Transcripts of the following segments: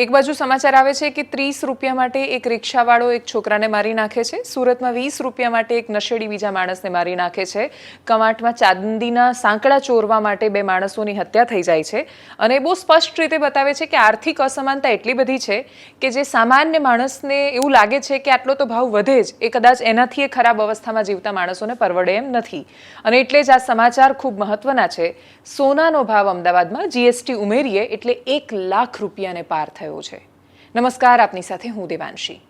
એક બાજુ સમાચાર આવે છે કે ત્રીસ રૂપિયા માટે એક રિક્ષાવાળો એક છોકરાને મારી નાખે છે. સુરતમાં વીસ રૂપિયા માટે એક નશેડી બીજા માણસને મારી નાખે છે. કમાટમાં ચાંદીના સાંકડા ચોરવા માટે બે માણસોની હત્યા થઈ જાય છે. અને બહુ સ્પષ્ટ રીતે બતાવે છે કે આર્થિક અસમાનતા એટલી બધી છે કે જે સામાન્ય માણસને એવું લાગે છે કે આટલો તો ભાવ વધે જ, એ કદાચ એનાથી એ ખરાબ અવસ્થામાં જીવતા માણસોને પરવડે એમ નથી. અને એટલે જ આ સમાચાર ખૂબ મહત્વના છે. સોનાનો ભાવ અમદાવાદમાં જીએસટી ઉમેરીએ એટલે એક લાખ રૂપિયાને પાર થયો. છે. નમસ્કાર, આપની સાથે હું દેવાંશી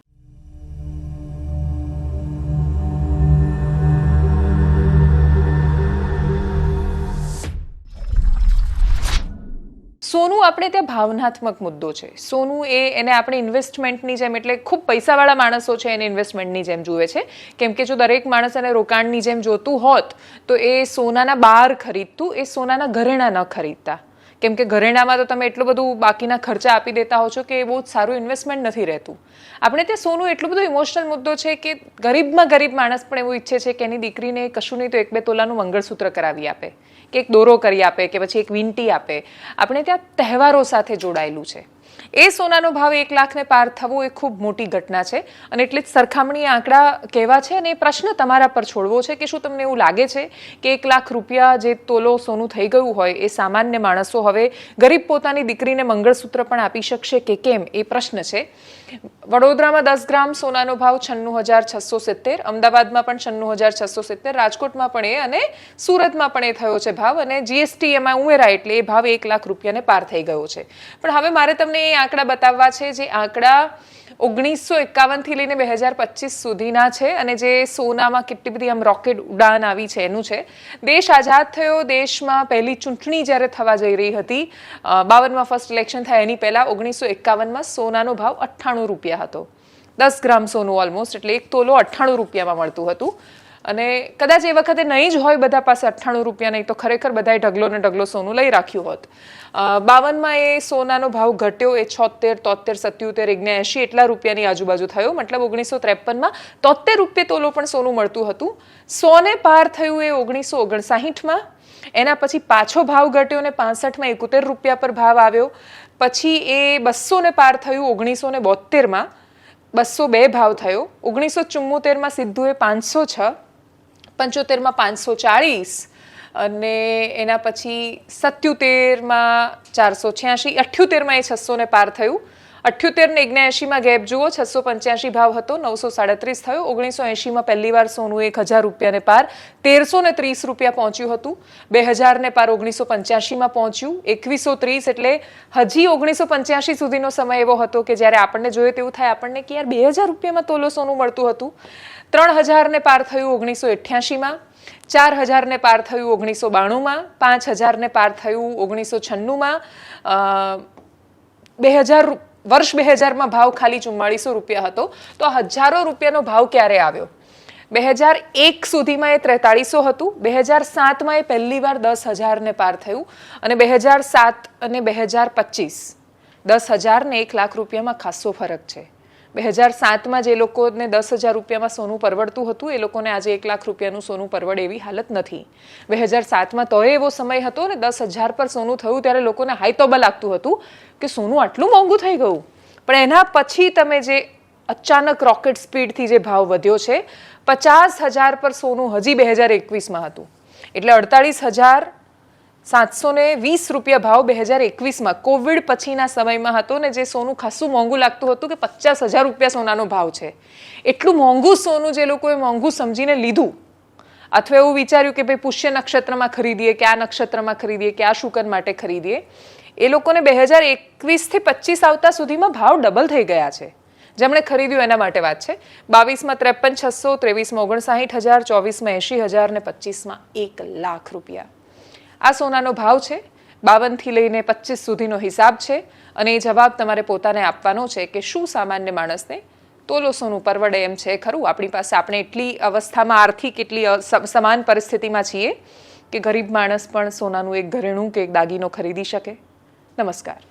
સોનું, આપણે ત્યાં ભાવનાત્મક મુદ્દો છે. સોનું એ એને આપણે ઇન્વેસ્ટમેન્ટની જેમ, એટલે ખૂબ પૈસાવાળા માણસો છે, એને ઇન્વેસ્ટમેન્ટની જેમ જુએ છે. કેમ કે જો દરેક માણસ એને રોકાણની જેમ જોતું હોત, તો એ સોનાના બાર ખરીદતું, એ સોનાના ઘરેણા ન ખરીદતા. કેમ કે ઘરેણામાં તો તમે એટલું બધું બાકીના ખર્ચા આપી દેતા હો છો કે એ બહુ જ સારું ઇન્વેસ્ટમેન્ટ નથી રહેતું. આપણે ત્યાં સોનું એટલું બધું ઇમોશનલ મુદ્દો છે કે ગરીબમાં ગરીબ માણસ પણ એવું ઈચ્છે છે કે એની દીકરીને કશું નહીં તો એક બે તોલાનું મંગળસૂત્ર કરાવી આપે, કે એક દોરો કરી આપે, કે પછી એક વીંટી આપે. આપણે ત્યાં તહેવારો સાથે જોડાયેલું છે. એ સોનાનો ભાવ એક લાખને પાર થવો એ ખૂબ મોટી ઘટના છે અને એટલે જ સરખામણી આંકડા કહેવા છે અને એ પ્રશ્ન તમારા પર છોડવો છે કે શું તમને એવું લાગે છે કે એક લાખ રૂપિયા જે તોલો સોનું થઈ ગયું હોય એ સામાન્ય માણસો હવે ગરીબ પોતાની દીકરીને મંગળસૂત્ર પણ આપી શકશે કે કેમ? એ પ્રશ્ન છે. વડોદરામાં દસ ગ્રામ સોનાનો ભાવ છન્નું હજાર છસો સિત્તેર, અમદાવાદમાં પણ છન્નું હજાર છસો સિત્તેર, રાજકોટમાં પણ એ અને સુરતમાં પણ એ થયો છે ભાવ અને જીએસટી એમાં ઉમેરાય એટલે એ ભાવ એક લાખ રૂપિયાને પાર થઈ ગયો છે. પણ હવે મારે તમને એ આંકડા બતાવવા છે, જે આંકડા ઓગણીસો એકાવનથી લઈને બે હજાર પચીસ સુધીના છે અને જે સોનામાં કેટલી બધી આમ રોકેટ ઉડાન આવી છે, એનું છે. દેશ આઝાદ થયો, દેશમાં પહેલી ચૂંટણી જ્યારે થવા જઈ રહી હતી બાવનમાં ફર્સ્ટ ઇલેક્શન થાય, એની પહેલાં ઓગણીસો એકાવનમાં સોનાનો ભાવ અઠ્ઠાણું રૂપિયા હતો. દસ ગ્રામ સોનું ઓલમોસ્ટ એટલે એક તોલો અઠ્ઠાણું રૂપિયામાં મળતું હતું. અને કદાચ એ વખતે નહીં જ હોય બધા પાસે અઠ્ઠાણું રૂપિયા નહીં, તો ખરેખર બધાએ ઢગલો ને ઢગલો સોનું લઈ રાખ્યું હોત. બાવનમાં એ સોનાનો ભાવ ઘટ્યો, એ છોતેર, તોતેર, સત્યોતેર એંશી એટલા રૂપિયાની આજુબાજુ થયો. મતલબ ઓગણીસો ત્રેપનમાં તોતેર રૂપિયે તોલો પણ સોનું મળતું હતું. સોને પાર થયું એ ઓગણીસો ઓગણસાહીઠમાં. એના પછી પાછો ભાવ ઘટ્યો ને પાસઠમાં એકોતેર રૂપિયા પર ભાવ આવ્યો. પછી એ બસો ને પાર થયું ઓગણીસો ને બોતેરમાં બસો બે ભાવ થયો. ઓગણીસો ચુમ્મોતેરમાં સીધું એ પાંચસો છ. પંચોતેરમાં પાંચસો ચાળીસ અને એના પછી સત્યોતેરમાં ચારસો છ્યાસી, અઠ્યોતેરમાં એ છસો ને પાર થયું. અઠ્યોતેર ને એગ્યાએંશીમાં ગેપ જુઓ, છસો પંચ્યાસી ભાવ હતો, નવસો સાડત્રીસ થયો. ઓગણીસો એંશીમાં પહેલી વાર સોનું એક હજાર રૂપિયાને પાર તેરસો ને ત્રીસ રૂપિયા પહોંચ્યું હતું. બે હજારને પાર ઓગણીસો પંચ્યાસીમાં પહોંચ્યું. એકવીસો ત્રીસ એટલે હજી ઓગણીસો પંચ્યાસી સુધીનો સમય એવો હતો કે જ્યારે આપણને જોઈએ તેવું થાય આપણને કે યાર બે હજાર રૂપિયામાં તોલો સોનું મળતું હતું. ત્રણ હજારને પાર થયું ઓગણીસો એઠ્યાસીમાં ચાર હજારને પાર થયું ઓગણીસો બાણુંમાં, પાંચ હજારને પાર થયું ઓગણીસો છન્નુંમાં. બે હજાર વર્ષ બે હજારમાં ભાવ ખાલી ચુમ્માળીસો રૂપિયા હતો. તો હજારો રૂપિયાનો ભાવ ક્યારે આવ્યો? બે હજાર એક સુધીમાં એ ત્રેતાળીસો હતું, બે હજાર સાતમાં એ પહેલી વાર દસ હજારને પાર થયું અને બે હજાર સાત અને બે હજાર પચીસ. દસ હજાર ને એક લાખ રૂપિયામાં ખાસ્સો ફરક છે. બે હજાર સાતમાં જે લોકોને દસ હજાર રૂપિયામાં સોનું પરવડતું હતું, એ લોકોને આજે એક લાખ રૂપિયાનું સોનું પરવડે એવી હાલત નથી. બે હજાર સાતમાં તોય એવો સમય હતો ને દસ હજાર પર સોનું થયું ત્યારે લોકોને હાઈતોબા લાગતું હતું કે સોનું આટલું મોંઘું થઈ ગયું. પણ એના પછી તમે જે અચાનક રોકેટ સ્પીડથી જે ભાવ વધ્યો છે, પચાસ હજાર પર સોનું હજી બે હજાર એકવીસમાં હતું. એટલે અડતાળીસ હજાર સાતસો ને વીસ રૂપિયા ભાવ બે હજાર એકવીસમાં. કોવિડ પછીના સમયમાં હતો ને જે સોનું ખાસું મોંઘું લાગતું હતું કે પચાસ હજાર રૂપિયા સોનાનો ભાવ છે. એટલું મોંઘું સોનું જે લોકોએ મોંઘું સમજીને લીધું. અથવા એવું વિચાર્યું કે ભાઈ પુષ્ય નક્ષત્રમાં ખરીદીએ, કે આ નક્ષત્રમાં ખરીદીએ, કે આ શુકન માટે ખરીદીએ. એ લોકોને બે હજાર એકવીસથી પચીસ આવતા સુધીમાં ભાવ ડબલ થઈ ગયા છે. જેમણે ખરીદ્યું એના માટે વાત છે. બાવીસમાં ત્રેપન છસો, ત્રેવીસમાં ઓગણસાઠ હજાર, ચોવીસમાં એંશી હજાર ને પચીસમાં એક લાખ રૂપિયા. આ સોનાનો ભાવ છે, બાવનથી લઈને પચીસ સુધીનો હિસાબ છે અને એ જવાબ તમારે પોતાને આપવાનો છે કે શું સામાન્ય માણસને તોલો સોનું પરવડે એમ છે. ખરું, આપણી પાસે આપણે એટલી અવસ્થામાં આર્થિક એટલી સમાન પરિસ્થિતિમાં છીએ કે ગરીબ માણસ પણ સોનાનું એક ઘરેણું કે એક દાગીનો ખરીદી શકે. નમસ્કાર.